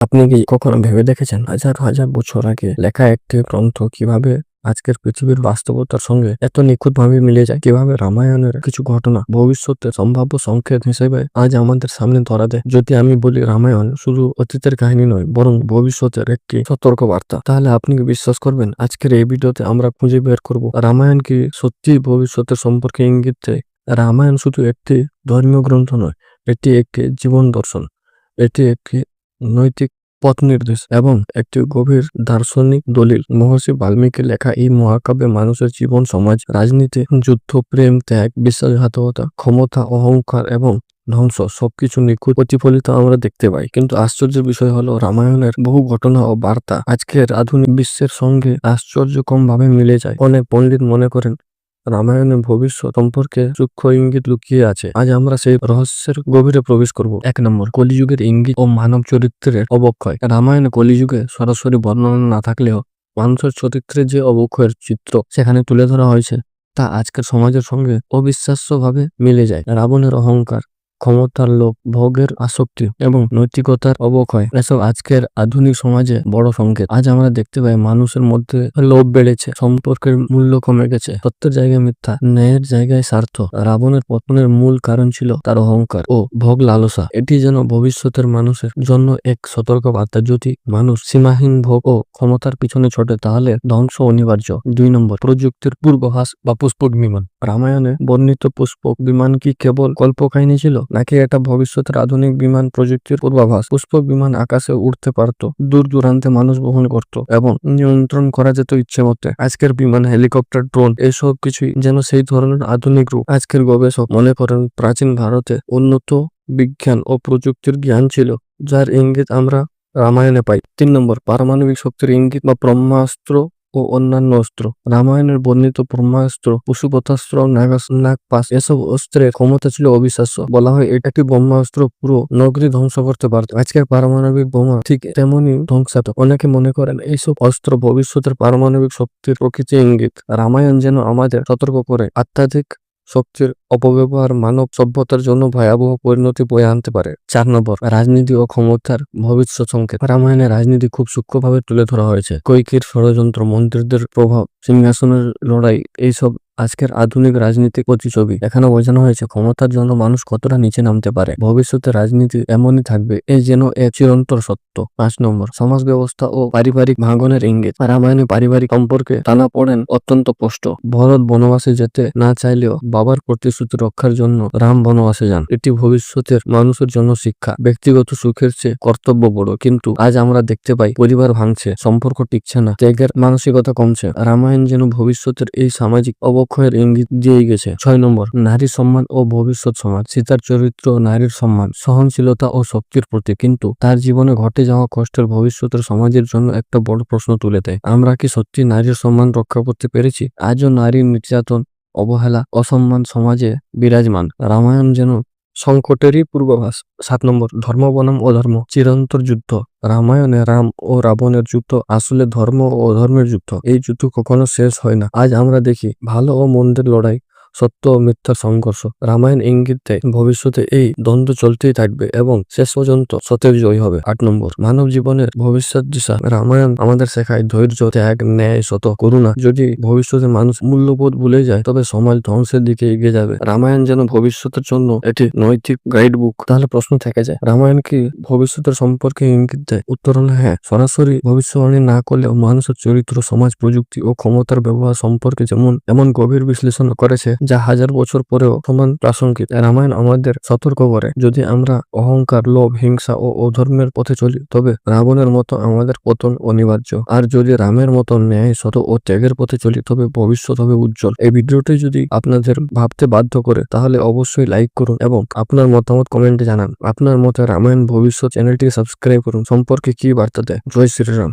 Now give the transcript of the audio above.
আপনি কি কখনো ভেবে দেখেছেন? হাজার হাজার বছর আগে লেখা একটি গ্রন্থ কীভাবে আজকের পৃথিবীর বাস্তবতার সঙ্গে এত নিখুঁতভাবে মিলে যায়? কীভাবে রামায়ণের কিছু ঘটনা ভবিষ্যতের সম্ভাব্য সংকেত হিসেবে আজ আমাদের সামনে ধরা দেয়? যদি আমি বলি রামায়ণ শুধু অতীতের কাহিনী নয়, বরং ভবিষ্যতের একটি সতর্ক বার্তা তাহলে আপনি কি বিশ্বাস করবেন? আজকের এই ভিডিওতে আমরা খুঁজে বের করব, রামায়ণ কি সত্যি ভবিষ্যতের সম্পর্কে ইঙ্গিত দেয়? রামায়ণ শুধু একটি ধর্মীয় গ্রন্থ নয়, এটি একটি জীবন দর্শন, এটি একটি নৈতিক পথ নির্দেশ এবং একটি গভীর দার্শনিক দলিল। মহর্ষি বাল্মীকি লেখা এই মহাকাব্যে মানুষের জীবন, সমাজ, রাজনীতি, যুদ্ধ, প্রেম, ত্যাগ, বিশ্বাসঘাতকতা, ক্ষমতা, অহংকার এবং ধ্বংস সবকিছু নিখুঁত প্রতিফলিত আমরা দেখতে পাই। কিন্তু আশ্চর্যের বিষয় হলো, রামায়ণের বহু ঘটনা ও বার্তা আজকের আধুনিক বিশ্বের সঙ্গে আশ্চর্যকম ভাবে মিলে যায়। অনেক পণ্ডিত মনে করেন রামায়ণের ভবিষ্যৎ সম্পর্কে সূক্ষ্ম ইঙ্গিত লুকিয়ে আছে। আজ আমরা সেই রহস্যের গভীরে প্রবেশ করব। এক নম্বর, কলিযুগের ইঙ্গিত ও মানব চরিত্রের অবক্ষয়। রামায়ণে কলিযুগে সরাসরি বর্ণনা না থাকলেও মানুষের চরিত্রের যে অবক্ষয়ের চিত্র সেখানে তুলে ধরা হয়েছে, তা আজকের সমাজের সঙ্গে অবিশ্বাস্যভাবে মিলে যায়। রাবণের অহংকার ক্ষমতার লোভ, ভোগের আসক্তি এবং নৈতিকতার অবক্ষয়। এসব আজকের আধুনিক সমাজে বড় সংকেত। আজ আমরা দেখতে পাই মানুষের মধ্যে লোভ বেড়েছে, সম্পর্কের মূল্য কমে গেছে, সত্যের জায়গায় মিথ্যা, ন্যায়ের জায়গায় স্বার্থ, রাবণের পতনের মূল কারণ ছিল তার অহংকার ও ভোগ লালসা। এটি যেন ভবিষ্যতের মানুষের জন্য এক সতর্ক বার্তা। যদি মানুষ সীমাহীন ভোগ ও ক্ষমতার পিছনে ছোটে, তাহলে ধ্বংস অনিবার্য। দুই নম্বর, প্রযুক্তির পূর্বাভাস বা পুষ্পক বিমান। রামায়ণে বর্ণিত পুষ্পক বিমান কি কেবল কল্পকাহিনী ছিল? নাকি এটা ভবিষ্যতের আধুনিক বিমান প্রযুক্তির পূর্বাভাস? পুষ্প বিমান আকাশে উঠতে পারত, দূর দূরান্তে মানুষ বহন করত এবং নিয়ন্ত্রণ করা যেত ইচ্ছে মতে। আজকের বিমান, হেলিকপ্টার, ড্রোন এসব কিছুই যেন সেই ধরনের আধুনিক রূপ। আজকের গবেষক মনে করেন, প্রাচীন ভারতে উন্নত বিজ্ঞান ও প্রযুক্তির জ্ঞান ছিল, যার ইঙ্গিত আমরা রামায়ণে পাই। তিন নম্বর, পারমাণবিক শক্তির ইঙ্গিত বা ব্রহ্মাস্ত্র ও অন্যান্য অস্ত্র, রামায়ণের বর্ণিত ব্রহ্মাস্ত্র, পশুপথাস্ত্র নাগপাস, এসব অস্ত্রের ক্ষমতা ছিল অবিশ্বাস্য। বলা হয়, এটা কি ব্রহ্মাস্ত্র, পুরো নগরী ধ্বংস করতে পারত। আজকের পারমাণবিক বোমা ঠিক তেমনই ধ্বংসাত্মক। অনেকে মনে করেন, এইসব অস্ত্র ভবিষ্যতের পারমাণবিক শক্তির প্রকৃতি ইঙ্গিত। রামায়ণ যেন আমাদের সতর্ক করে অত্যাধিক শক্তির অপব্যবহার মানব সভ্যতার জন্য ভয়াবহ পরিণতি বয়ে আনতে পারে। চার নম্বর, রাজনীতি ও ক্ষমতার ভবিষ্যৎ সংকেত। রামায়ণে রাজনীতি খুব সূক্ষ্মভাবে তুলে ধরা হয়েছে। কৈকির ষড়যন্ত্র, মন্ত্রীদের প্রভাব, সিংহাসনের লড়াই, এইসব আজকের আধুনিক রাজনীতিক প্রতিছবি এখানে বোঝানো হয়েছে ক্ষমতার জন্য মানুষ কতটা নিচে নামতে পারে। ভবিষ্যতে রাজনীতি এমনই থাকবে, এ যেন এক চিরন্তর সত্য। পাঁচ নম্বর, সমাজ ব্যবস্থা ও পারিবারিক ভাঙনের ইঙ্গিত। রামায়ণে পারিবারিক সম্পর্কে টানা পড়েন অত্যন্ত স্পষ্ট। ভরত বনবাসে যেতে না চাইলেও বাবার প্রতিশ্রুতি রক্ষার জন্য রাম বনবাসে যান। এটি ভবিষ্যতের মানুষের জন্য শিক্ষা। ব্যক্তিগত সুখের চেয়ে কর্তব্য বড়। কিন্তু আজ আমরা দেখতে পাই পরিবার ভাঙছে, সম্পর্ক টিকছে না, ত্যাগের মানসিকতা কমছে। রামায়ণ যেন ভবিষ্যতের এই সামাজিক অবক্ষয়ের ইঙ্গিত দিয়ে গেছে। ছয় নম্বর, নারী সম্মান ও ভবিষ্যৎ সমাজ সীতার চরিত্র নারীর সম্মান, সহনশীলতা ও শক্তির প্রতীক। কিন্তু তার জীবনে ঘটে যাওয়া কষ্টের ভবিষ্যতের সমাজের জন্য একটা বড় প্রশ্ন তুলে দেয়। আমরা কি সত্যি নারীর সম্মান রক্ষা করতে পেরেছি? আজও নারীর নির্যাতন, অবহেলা, অসম্মান সমাজে বিরাজমান। রামায়ণ যেন সংকটেরই পূর্বাভাস। সাত নম্বর, ধর্ম বনাম অধর্ম চিরন্তর যুদ্ধ। রামায়ণে রাম ও রাবণের যুদ্ধ, আসলে ধর্ম ও অধর্মের যুদ্ধ। এই যুদ্ধ কখনো শেষ হয় না। আজ আমরা দেখি, ভালো ও মন্দের লড়াই সত্য ও মিথ্যার সংঘর্ষ। রামায়ণ ইঙ্গিত দেয় ভবিষ্যতে এই দ্বন্দ্ব চলতেই থাকবে এবং শেষ পর্যন্ত সত্যের জয় হবে। আট নম্বর, মানব জীবনের ভবিষ্যৎ দিশা। রামায়ণ আমাদের শেখায় ধৈর্য, ত্যাগ, ন্যায় সত করুণা। যদি ভবিষ্যতে মানুষ মূল্যবোধ ভুলে যায়, তবে সমাজ ধ্বংসের দিকে এগিয়ে যাবে। রামায়ণ যেন ভবিষ্যতের জন্য এটি নৈতিক গাইড বুক তাহলে প্রশ্ন থেকে যায়, রামায়ণ কি ভবিষ্যতের সম্পর্কে ইঙ্গিত দেয় উত্তর হলো হ্যাঁ। সরাসরি ভবিষ্যবাণী না করলেও মানুষের চরিত্র, সমাজ, প্রযুক্তি ও ক্ষমতার ব্যবহার সম্পর্কে যেমন, এমন গভীর বিশ্লেষণ করেছে যা হাজার বছর পরেও সমান প্রাসঙ্গিক। রামায়ণ আমাদের সতর্ক করে, যদি আমরা অহংকার, লোভ, হিংসা ও অধর্মের পথে চলি, তবে রাবণের মতো আমাদের পতন অনিবার্য। আর যদি রামের মতো ন্যায় সত ও ত্যাগের পথে চলি, তবে ভবিষ্যৎ হবে উজ্জ্বল। এই ভিডিওটি যদি আপনাদের ভাবতে বাধ্য করে, তাহলে অবশ্যই লাইক করুন এবং আপনার মতামত কমেন্টে জানান। আপনার মতে রামায়ণ ভবিষ্যৎ চ্যানেলটি সাবস্ক্রাইব করুন। সম্পর্কে কি বার্তা দেয়? জয় শ্রীরাম।